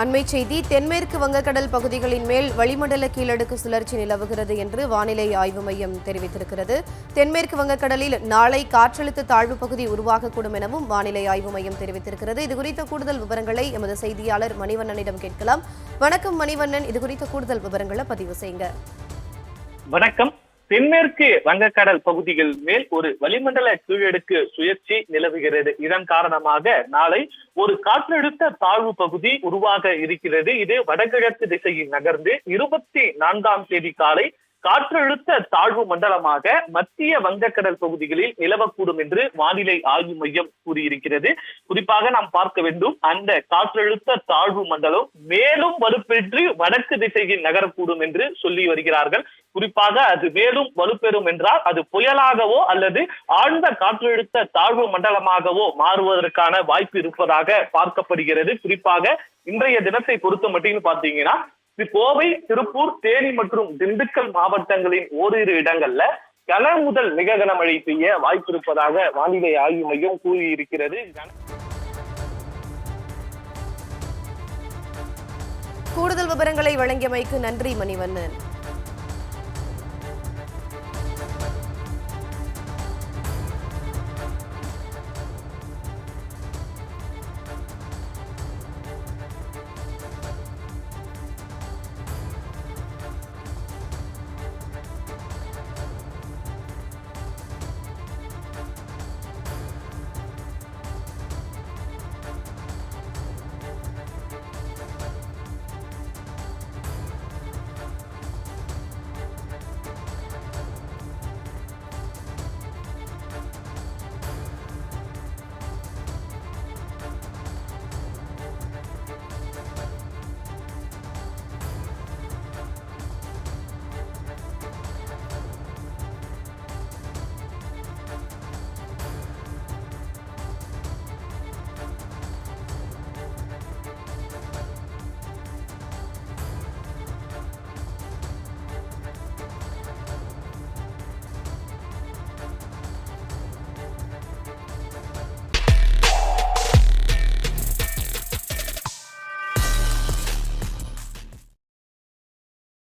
அண்மை செய்தி தென்மேற்கு வங்கக்கடல் பகுதிகளின் மேல் வளிமண்டல கீழடுக்கு சுழற்சி நிலவுகிறது என்று வானிலை ஆய்வு மையம் தெரிவித்திருக்கிறது. தென்மேற்கு வங்கக்கடலில் நாளை காற்றழுத்த தாழ்வு பகுதி உருவாகக்கூடும் எனவும் வானிலை ஆய்வு மையம் தெரிவித்திருக்கிறது. இது குறித்த கூடுதல் விவரங்களை எமது செய்தியாளர் மணிவண்ணனிடம் கேட்கலாம். வணக்கம் மணிவண்ணன். இது குறித்த கூடுதல் விவரங்களை பதிவு செய்யுங்க. வணக்கம். தென்மேற்கு வங்கக்கடல் பகுதிகள் மேல் ஒரு வளிமண்டல கீழடுக்கு சுழற்சி நிலவுகிறது. இதன் காரணமாக நாளை ஒரு காற்றழுத்த தாழ்வு பகுதி உருவாக இருக்கிறது. இது வடகிழக்கு திசையில் நகர்ந்து இருபத்தி நான்காம் தேதி காலை காற்றழுத்த தாழ்வு மண்டலமாக மத்திய வங்கக்கடல் பகுதிகளில் நிலவக்கூடும் என்று வானிலை ஆய்வு மையம் கூறியிருக்கிறது. குறிப்பாக நாம் பார்க்க வேண்டும் அந்த காற்றழுத்த தாழ்வு மண்டலம் மேலும் வலுப்பெற்று வடக்கு திசையில் நகரக்கூடும் என்று சொல்லி வருகிறார்கள். குறிப்பாக அது மேலும் வலுப்பெறும் என்றால் அது புயலாகவோ அல்லது ஆழ்ந்த காற்றழுத்த தாழ்வு மண்டலமாகவோ மாறுவதற்கான வாய்ப்பு இருப்பதாக பார்க்கப்படுகிறது. குறிப்பாக இன்றைய தினத்தை பொறுத்த மட்டும் பார்த்தீங்கன்னா கோவை திருப்பூர் தேனி மற்றும் திண்டுக்கல் மாவட்டங்களின் ஓரிரு இடங்கள்ல கன முதல் மிக கனமழை பெய்ய வாய்ப்பு இருப்பதாக வானிலை ஆய்வு மையம் கூறியிருக்கிறது. கூடுதல் விவரங்களை வழங்கியமைக்கு நன்றி மணிவண்ணன்.